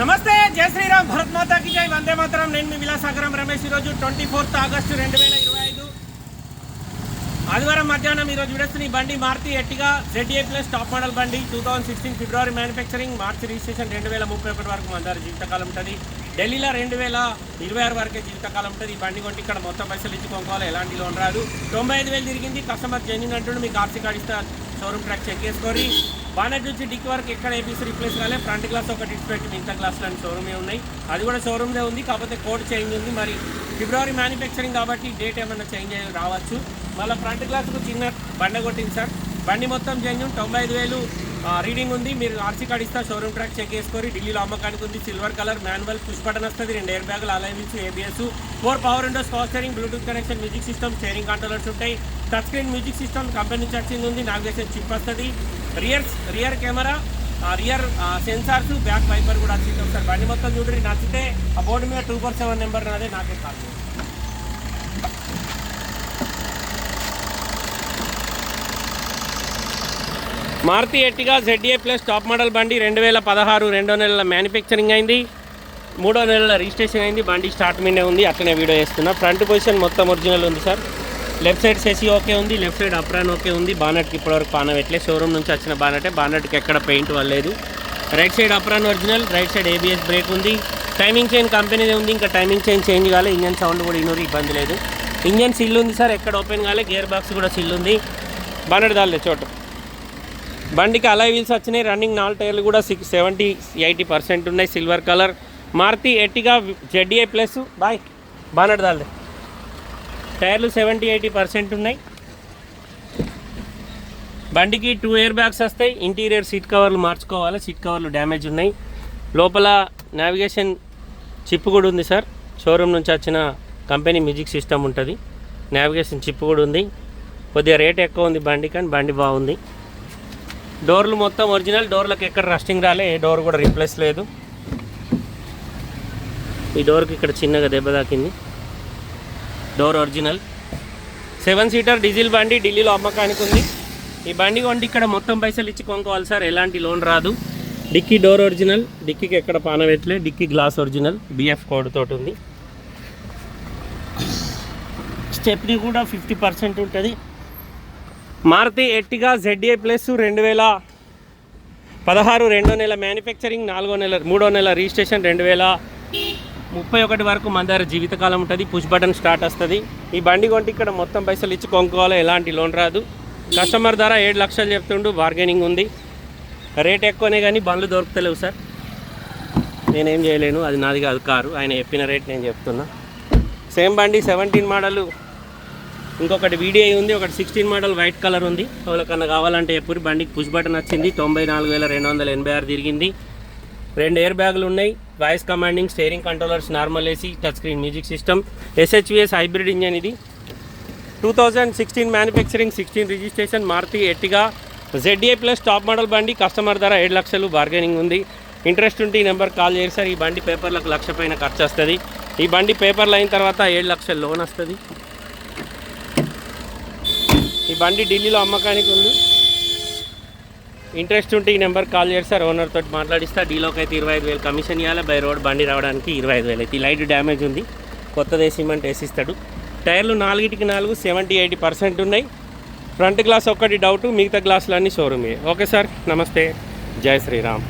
నమస్తే జై శ్రీరామ్ భరత్ మాతాకి జై. వందే మాతరం. నేను మీ విలాసాగరం రమేష్. ఈరోజు ట్వంటీ ఫోర్త్ ఆగస్టు రెండు వేల ఇరవై ఐదు. ఆదివారం మధ్యాహ్నం ఈరోజు విడస్తున్న ఈ బండి Maruti Ertiga ZA plus top model బండి. Two thousand sixteen February manufacturing March registration రెండు వేల ముప్పై ఒకటి వరకు మన జీవితకాలం ఉంటుంది. ఢిల్లీలో రెండు వేల ఇరవై ఆరు వరకే జీవితకాలం ఉంటుంది. ఈ బండి కొంటే ఇక్కడ మొత్తం పైసలు ఇచ్చి కొనుక్కోవాలి. ఎలాంటి లోన్ రాదు. తొంభై ఐదు వేలు తిరిగింది. కస్టమర్ జెన్యున్ అంటుండే. మీకు ఆర్సీ కార్డు ఇస్తారు షోరూమ్ ట్రాక్ చెక్ చేసుకొని బానెట్ నుంచి డిక్ వరకు ఎక్కడ ఏపీసీ రిప్లేస్ కాలే. ఫ్రంట్ గ్లాస్ ఒకటి ఇచ్చిపెట్టి మిగతా గ్లాసులు అని షోరూమే ఉన్నాయి. అది కూడా షోరూమ్దే ఉంది. కాకపోతే కోడ్ చేంజ్ ఉంది. మరి ఫిబ్రవరి మ్యానుఫ్యాక్చరింగ్ కాబట్టి డేట్ ఏమైనా చేంజ్ అయ్యి రావచ్చు. మళ్ళీ ఫ్రంట్ గ్లాస్కు చిన్న బండ కొట్టింది సార్. బండి మొత్తం చేంజ్ తొంభై ఐదు వేలు రీడింగ్ ఉంది. మీరు ఆర్సీ కార్డ్ ఇస్తా షోరూమ్ ట్రాక్ చెక్ చేసుకొని ఢిల్లీలో అమ్మకానికి ఉంది. Silver colour manual push button వస్తుంది. రెండు ఎయిర్ బ్యాగులు alloy ABS four power windows power steering bluetooth connection music system steering controllers ఉంటాయి. Touch screen music system company నుంచి వచ్చింది ఉంది. నావిగేషన్ చిప్ వస్తుంది. Rear rear camera rear sensors back wiper కూడా వచ్చింది ఒకసారి బండి మొత్తం చూడండి. నచ్చితే ఆ బోర్డు మీద టూ ఫోర్ సెవెన్ నెంబర్ నాదే నాకే కాదు. Maruti Ertiga ZA plus top model బండి రెండు వేల పదహారు రెండో నెలల మ్యానుఫ్యాక్చరింగ్ అయింది. మూడో నెలల రిజిస్ట్రేషన్ అయింది. బండి స్టార్ట్ మీదే ఉంది. అట్లనే వీడియో చేస్తున్నా. ఫ్రంట్ పొజిషన్ మొత్తం ఒరిజినల్ ఉంది సార్. లెఫ్ట్ సైడ్ సెసి ఓకే ఉంది. లెఫ్ట్ సైడ్ అప్రాన్ ఓకే ఉంది. బానట్కి ఇప్పటివరకు పాన పెట్టలే షోరూమ్ నుంచి వచ్చిన బానటే. బానట్కి ఎక్కడ paint వల్లేదు right side apron original. Right side ABS brake ఉంది. టైమింగ్ చైన్ కంపెనీదే ఉంది. ఇంకా టైమింగ్ చైన్ చేంజ్ కాలే. ఇంజన్ సౌండ్ కూడా ఇనూరు ఇబ్బంది లేదు. ఇంజన్ సిల్ ఉంది సార్. ఎక్కడ ఓపెన్ కాలే. గేర్ బాక్స్ కూడా సిల్ ఉంది. బానెట్ దాలే చోటు. బండికి అలై వీల్స్ వచ్చినాయి. రన్నింగ్ నాలుగు టైర్లు కూడా సిక్స్ సెవెంటీ ఎయిటీ పర్సెంట్ ఉన్నాయి. Silver colour Maruti Ertiga ZA plus bye bonnet దాల్దే. టైర్లు సెవెంటీ ఎయిటీ పర్సెంట్ ఉన్నాయి. బండికి టూ ఇయర్ బ్యాగ్స్ వస్తాయి. ఇంటీరియర్ సీట్ కవర్లు మార్చుకోవాలి. సీట్ కవర్లు డ్యామేజ్ ఉన్నాయి. లోపల నావిగేషన్ చిప్ కూడా ఉంది సార్ షోరూమ్ నుంచి వచ్చిన కంపెనీ మ్యూజిక్ సిస్టమ్ ఉంటుంది. నావిగేషన్ చిప్ కూడా ఉంది. కొద్దిగా రేట్ ఎక్కువ ఉంది బండి కానీ బండి బాగుంది. డోర్లు మొత్తం ఒరిజినల్ డోర్లకు ఎక్కడ రస్టింగ్ రాలే ఏ డోర్ కూడా రీప్లేస్ లేదు. ఈ డోర్కి ఇక్కడ చిన్నగా దెబ్బ తాకింది. Door original seven seater diesel బండి ఢిల్లీలో అమ్మకానికి ఉంది. ఈ బండి కొండి ఇక్కడ మొత్తం పైసలు ఇచ్చి కొనుక్కోవాలి సార్ ఎలాంటి లోన్ రాదు. డిక్కీ డోర్ ఒరిజినల్ డిక్కీకి ఎక్కడ పాన పెట్టలే dicky glass original BF code తోటి ఉంది. స్టెప్ని కూడా ఫిఫ్టీ పర్సెంట్ ఉంటుంది. మారుతి ఎట్టిగా జెడ్ఏ ప్లస్ రెండు వేల పదహారు రెండో నెల మ్యానుఫ్యాక్చరింగ్ నాలుగో నెల మూడో నెల రిజిస్ట్రేషన్ రెండు వేల ముప్పై ఒకటి వరకు మన దగ్గర జీవితకాలం ఉంటుంది. పుష్ బటన్ స్టార్ట్ వస్తుంది. ఈ బండి కొంటే ఇక్కడ మొత్తం పైసలు ఇచ్చి కొనుక్కోవాలి? ఎలాంటి లోన్ రాదు. కస్టమర్ ధర ఏడు లక్షలు చెప్తుండు. బార్గెనింగ్ ఉంది. రేట్ ఎక్కువనే కానీ బండ్లు దొరుకుతలేవు సార్. నేనేం చేయలేను. అది నాది కాదు కారు. ఆయన చెప్పిన రేట్ నేను చెప్తున్నా. సేమ్ బండి సెవెంటీన్ మోడల్ ఇంకొకటి వీడియో ఉంది ఒకటి సిక్స్టీన్ మోడల్ వైట్ కలర్ ఉంది. ఎవరికన్నా కావాలంటే ఎప్పుడు బండికి పుష్ బటన్ వచ్చింది తొంభై నాలుగు వేల రెండు వందల ఎనభై ఆరు తిరిగింది. రెండు ఎయిర్ బ్యాగులు ఉన్నాయి voice commanding steering controllers normal AC touch screen music system SHVS hybrid engine ఇది. Two thousand sixteen manufacturing sixteen registration Maruti Ertiga ZA plus top model బండి కస్టమర్ ధర ఏడు లక్షలు బార్గెనింగ్ ఉంది. ఇంట్రెస్ట్ ఉంటే ఈ నెంబర్ కాల్ చేసి సార్ ఈ బండి పేపర్లకు లక్ష పైన ఖర్చు వస్తుంది. ఈ బండి పేపర్లు అయిన తర్వాత ఏడు లక్షలు లోన్ వస్తుంది. ఈ బండి ఢిల్లీలో అమ్మకానికి ఉంది. ఇంట్రెస్ట్ ఉంటే ఈ నెంబర్ కాల్ చేస్తారు ఓనర్తో ఓనర్ తోటి మాట్లాడిస్తా. డీలోకి అయితే ఇరవై ఐదు వేలు కమిషన్ ఇవ్వాలి బై రోడ్ బండి రావడానికి ఇరవై ఐదు వేలు అయితే. ఈ లైట్ డ్యామేజ్ ఉంది. కొత్తది సిమెంట్ వేసిస్తాడు. టైర్లు నాలుగిటికి నాలుగు సెవెంటీ ఎయిటీ పర్సెంట్ ఉన్నాయి. ఫ్రంట్ గ్లాస్ ఒక్కటి డౌట్ మిగతా గ్లాసులన్నీ షోరూమే ఓకే సార్ నమస్తే. జై శ్రీరామ్.